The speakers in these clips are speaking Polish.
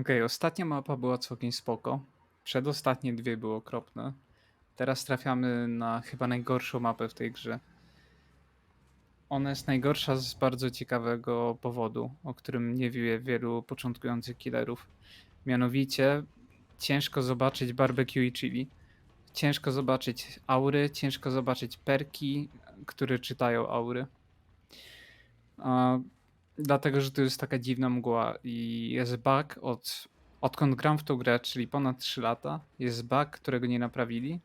Okej, ostatnia mapa była całkiem spoko. Przedostatnie dwie były okropne. Teraz trafiamy na chyba najgorszą mapę w tej grze. Ona jest najgorsza z bardzo ciekawego powodu, o którym nie wie wielu początkujących killerów. Mianowicie ciężko zobaczyć barbecue i chili. Ciężko zobaczyć aury, ciężko zobaczyć perki, które czytają aury. A, dlatego, że to jest taka dziwna mgła i jest bug od, odkąd gram w tą grę, czyli ponad 3 lata, jest bug, którego nie naprawili,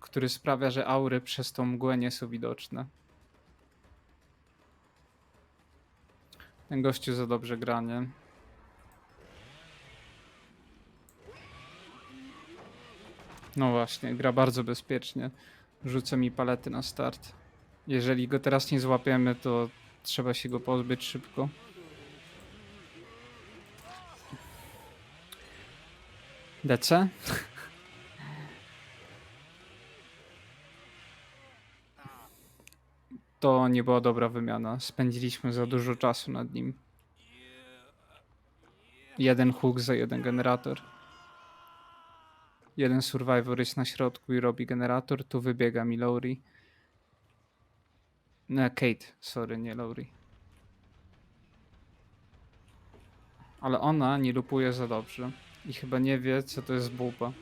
który sprawia, że aury przez tą mgłę nie są widoczne. Ten gościu za dobrze gra, nie? No właśnie, gra bardzo bezpiecznie. Rzuca mi palety na start. Jeżeli go teraz nie złapiemy, to trzeba się go pozbyć szybko. DC? To nie była dobra wymiana. Spędziliśmy za dużo czasu nad nim. Jeden hook za jeden generator. Jeden survivor jest na środku i robi generator, tu wybiega mi Lowry. Nie, Kate, sorry, nie Lowry. Ale ona nie lupuje za dobrze i chyba nie wie, co to jest bułba.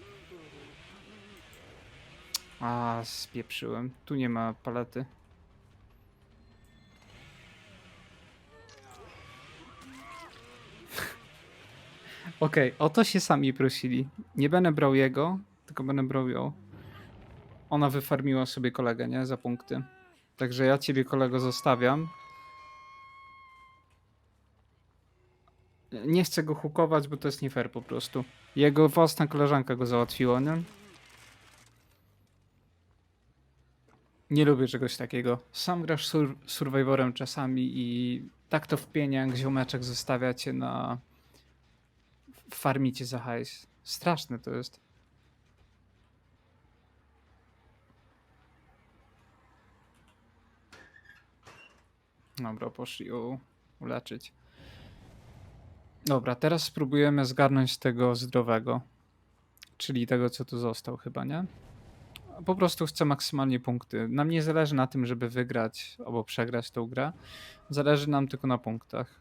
A, spieprzyłem. Tu nie ma palety. Okej, o to się sami prosili. Nie będę brał jego, tylko będę brał ją. Ona wyfarmiła sobie kolegę, nie? Za punkty. Także ja ciebie kolego zostawiam. Nie chcę go hukować, bo to jest nie fair po prostu. Jego własna koleżanka go załatwiła, nie? Nie lubię czegoś takiego. Sam grasz sur survivorem czasami i tak to wpienia, jak ziomeczek zostawia cię na... Farmicie za hajs. Straszne to jest. Dobra, poszli ją uleczyć. Dobra, teraz spróbujemy zgarnąć tego zdrowego. Czyli tego, co tu został chyba, nie? Po prostu chcę maksymalnie punkty. Nam nie zależy na tym, żeby wygrać albo przegrać tą grę. Zależy nam tylko na punktach.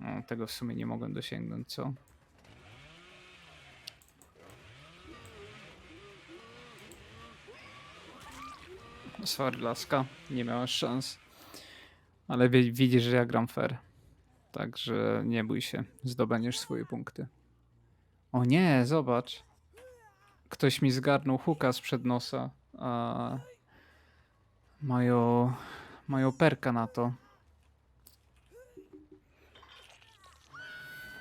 O, tego w sumie nie mogłem dosięgnąć, co? Sorry, laska, nie miałeś szans. Ale wi- widzisz, że ja gram fair. Także nie bój się, zdobędziesz swoje punkty. O nie, zobacz. Ktoś mi zgarnął huka sprzed nosa. A mają, mają perka na to.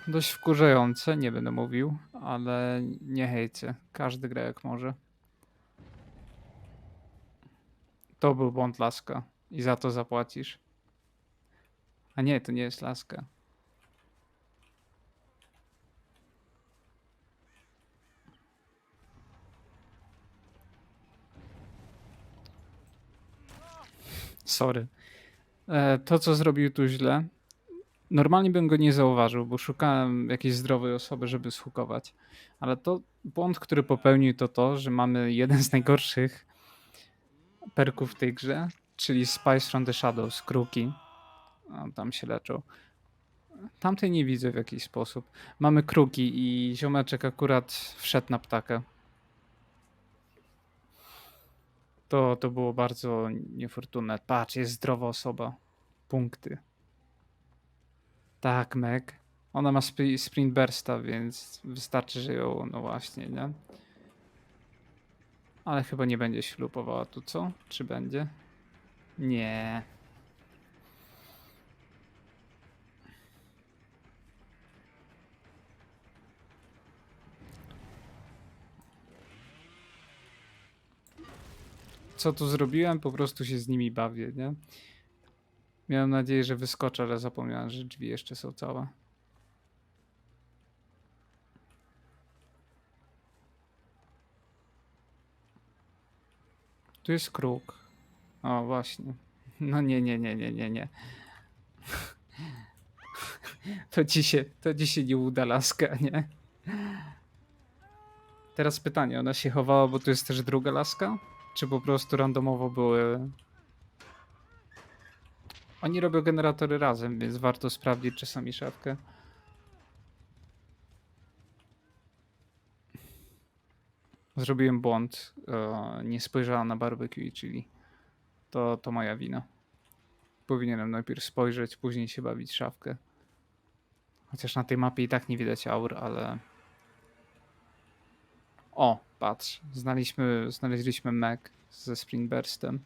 Dość wkurzające, nie będę mówił, ale nie hejcie. Każdy gra jak może. To był błąd laska i za to zapłacisz. A nie, to nie jest laska. Sorry. E, to, co zrobił tu źle, normalnie bym go nie zauważył, bo szukałem jakiejś zdrowej osoby, żeby shukować. Ale to błąd, który popełnił, to to, że mamy jeden z najgorszych perków w tej grze, czyli Spice from the Shadows, kruki. Tam się leczą. Tamtej nie widzę w jakiś sposób. Mamy kruki i ziomeczek akurat wszedł na ptakę. To, to było bardzo niefortunne. Patrz, jest zdrowa osoba. Punkty. Tak, Meg. Ona ma sp- sprint bursta, więc wystarczy, że ją, no właśnie, nie? Ale chyba nie będzie się lupowała tu, co? Czy będzie? Nie. Co tu zrobiłem? Po prostu się z nimi bawię, nie? Miałem nadzieję, że wyskoczę, ale zapomniałem, że drzwi jeszcze są całe. Tu jest kruk. O, właśnie. No nie, nie, nie, nie, nie, nie. To ci się, to ci się nie uda laska, nie? Teraz pytanie, ona się chowała, bo tu jest też druga laska? Czy po prostu randomowo były... Oni robią generatory razem, więc warto sprawdzić czasami szafkę. Zrobiłem błąd. e, Nie spojrzałam na barbecue, czyli to, to moja wina. Powinienem najpierw spojrzeć, później się bawić szafkę. Chociaż na tej mapie i tak nie widać aur, ale. O, patrz. Znaleźliśmy, znaleźliśmy Mac ze Springburstem.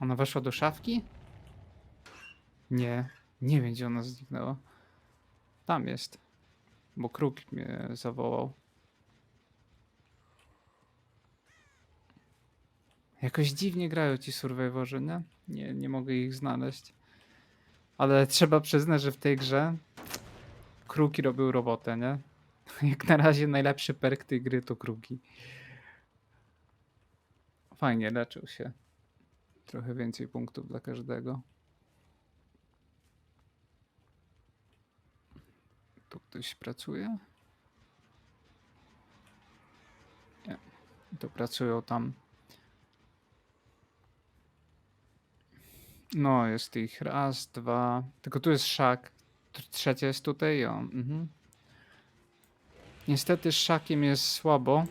Ona weszła do szafki? Nie. Nie wiem, gdzie ona zniknęła. Tam jest. Bo kruk mnie zawołał. Jakoś dziwnie grają ci survivorzy, nie? Nie, nie mogę ich znaleźć. Ale trzeba przyznać, że w tej grze kruki robią robotę, nie? Jak na razie najlepszy perk tej gry to kruki. Fajnie, leczył się. Trochę więcej punktów dla każdego. Tu ktoś pracuje? Nie. To pracują tam. No, jest ich raz, dwa. Tylko tu jest szak. Tr- Trzecia jest tutaj. O, mhm. Niestety szakiem jest słabo.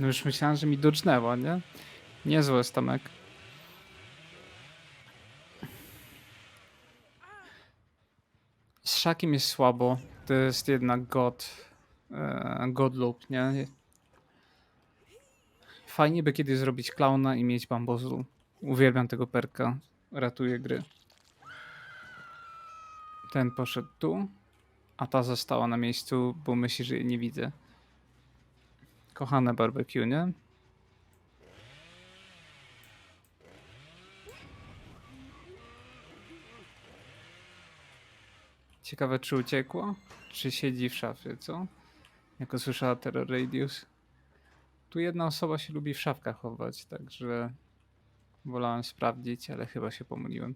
No już myślałem, że mi docznęło, nie? Niezłe Stamek. Z szakiem jest słabo. To jest jednak god. E, god loop, nie? Fajnie by kiedyś zrobić klauna i mieć bambozu. Uwielbiam tego perka. Ratuje gry. Ten poszedł tu, a ta została na miejscu, bo myśli, że jej nie widzę. Kochane barbecue, nie? Ciekawe, czy uciekło? Czy siedzi w szafie, co? Jak usłyszała Terror Radius. Tu jedna osoba się lubi w szafkach chować, także wolałem sprawdzić, ale chyba się pomyliłem.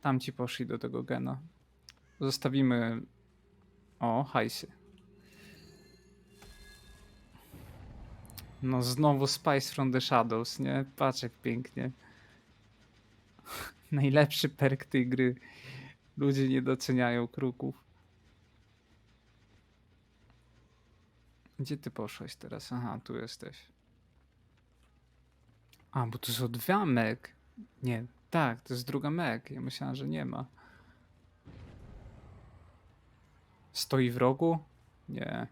Tamci poszli do tego gena. Zostawimy. O, hajsy. No znowu Spice from the Shadows, nie? Patrz jak pięknie. Najlepszy perk tej gry. Ludzie nie doceniają kruków. Gdzie ty poszłeś teraz? Aha, tu jesteś. A, bo tu są dwa mek. Nie, tak, to jest druga mek. Ja myślałem, że nie ma. Stoi w rogu? Nie.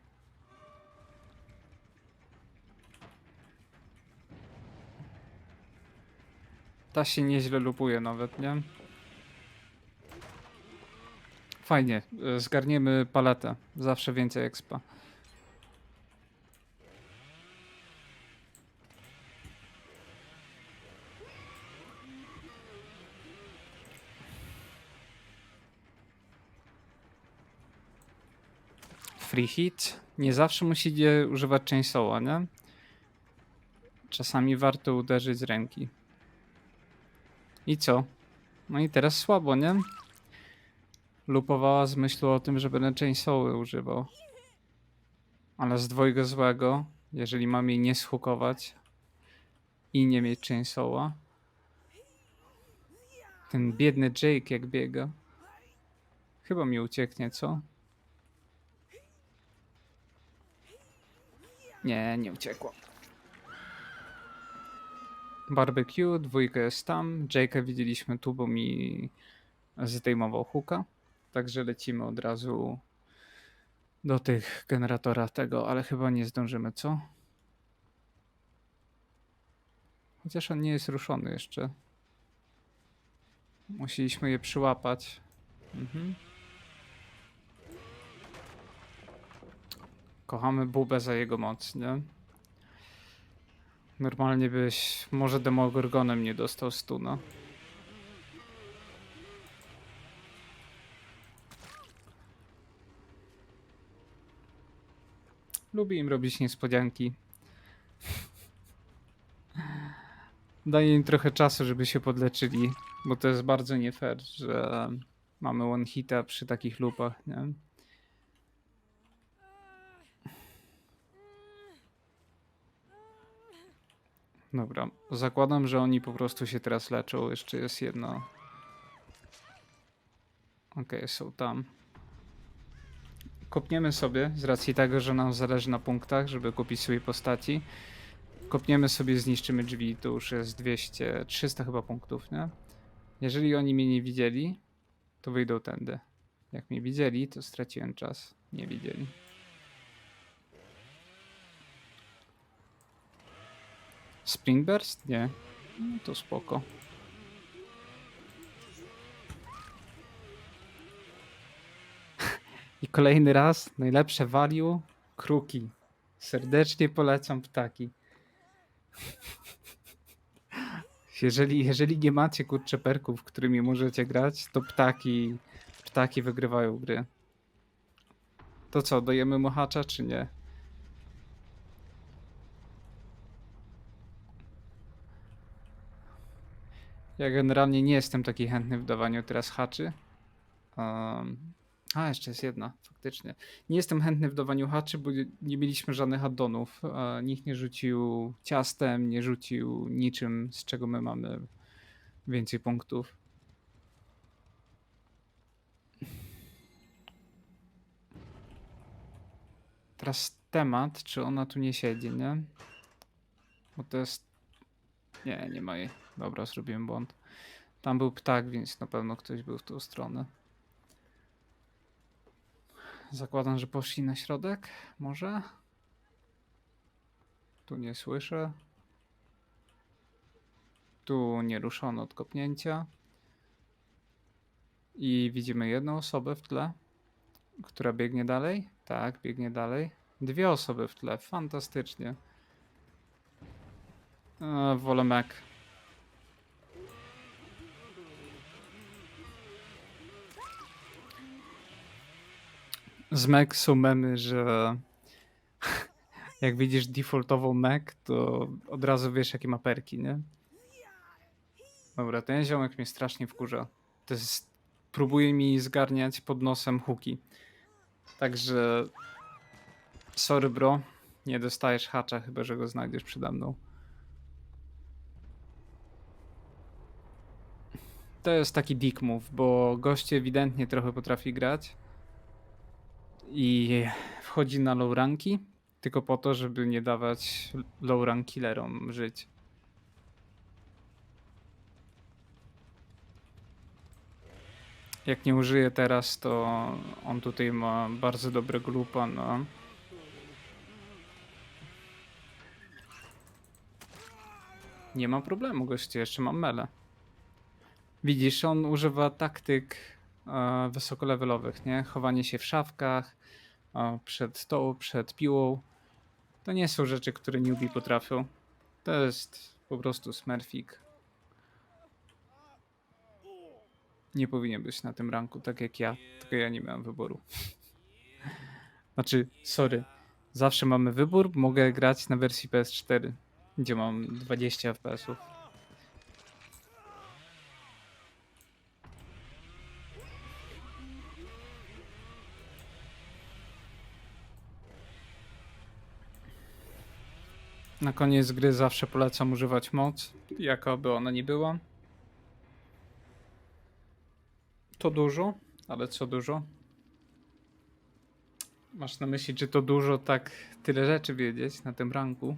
Ta się nieźle lupuje nawet, nie? Fajnie, y, zgarniemy paletę. Zawsze więcej expa. Free hit. Nie zawsze musicie używać chainsawa, nie? Czasami warto uderzyć z ręki. I co? No i teraz słabo, nie? Lupowała z myślą o tym, że będę chainsawy używał. Ale z dwojga złego, jeżeli mam jej nie shukować i nie mieć chainsawa. Ten biedny Jake jak biega. Chyba mi ucieknie, co? Nie, nie uciekło. Barbecue, dwójka jest tam. Jake'a widzieliśmy tu, bo mi zdejmował hooka. Także lecimy od razu do tych generatora tego, ale chyba nie zdążymy, co? Chociaż on nie jest ruszony jeszcze. Musieliśmy je przyłapać. Mhm. Kochamy Bubę za jego moc, nie? Normalnie byś może Demogorgonem nie dostał stuna. No. Lubi im robić niespodzianki. Daję im trochę czasu, żeby się podleczyli, bo to jest bardzo nie fair, że mamy one hita przy takich lupach, nie? Dobra, zakładam, że oni po prostu się teraz leczą. Jeszcze jest jedno. Okej, są tam. Kopniemy sobie, z racji tego, że nam zależy na punktach, żeby kupić sobie postaci. Kopniemy sobie, zniszczymy drzwi, to już jest 200, 300 chyba punktów, nie? Jeżeli oni mnie nie widzieli, to wyjdą tędy. Jak mnie widzieli, to straciłem czas. Nie widzieli. Sprint Burst? Nie. No to spoko. I kolejny raz, najlepsze value, kruki. Serdecznie polecam ptaki. Jeżeli, jeżeli nie macie kurcze perków, którymi możecie grać, to ptaki, ptaki wygrywają gry. To co, dajemy mu hacza, czy nie? Ja generalnie nie jestem taki chętny w dawaniu teraz haczy. Um, a, jeszcze jest jedna, faktycznie. Nie jestem chętny w dawaniu haczy, bo nie- mieliśmy żadnych addonów. E, nikt nie rzucił ciastem, nie rzucił niczym, z czego my mamy więcej punktów. Teraz temat, czy ona tu nie siedzi, nie? Bo to jest... Nie, nie ma jej. Dobra, zrobiłem błąd. Tam był ptak, więc na pewno ktoś był w tą stronę. Zakładam, że poszli na środek. Może? Tu nie słyszę. Tu nie ruszono od kopnięcia. I widzimy jedną osobę w tle, która biegnie dalej. Tak, biegnie dalej. Dwie osoby w tle. Fantastycznie. E, wolę Mac. Z Mac są memy, że jak widzisz defaultową Mac, to od razu wiesz jakie ma perki, nie? Dobra, ten ziomek mnie strasznie wkurza. To jest... Próbuje mi zgarniać pod nosem huki. Także... Sorry bro, nie dostajesz hacza, chyba że go znajdziesz przede mną. To jest taki dick move, bo goście ewidentnie trochę potrafi grać i wchodzi na low ranki tylko po to, żeby nie dawać low rank killerom żyć. Jak nie użyje teraz, to on tutaj ma bardzo dobrego lupa na Nie ma problemu, goście, jeszcze mam mele. Widzisz, on używa taktyk wysokolevelowych, nie? Chowanie się w szafkach, e, przed tą, przed piłą. To nie są rzeczy, które newbie potrafią. To jest po prostu smurfik. Nie powinien być na tym ranku, tak jak ja, tylko ja nie miałem wyboru. Znaczy, sorry, zawsze mamy wybór, mogę grać na wersji PS4, gdzie mam 20 FPS-ów. Na koniec gry zawsze polecam używać moc, jakoby ona nie była. To dużo, ale co dużo? Masz na myśli, czy to dużo tak tyle rzeczy wiedzieć na tym ranku?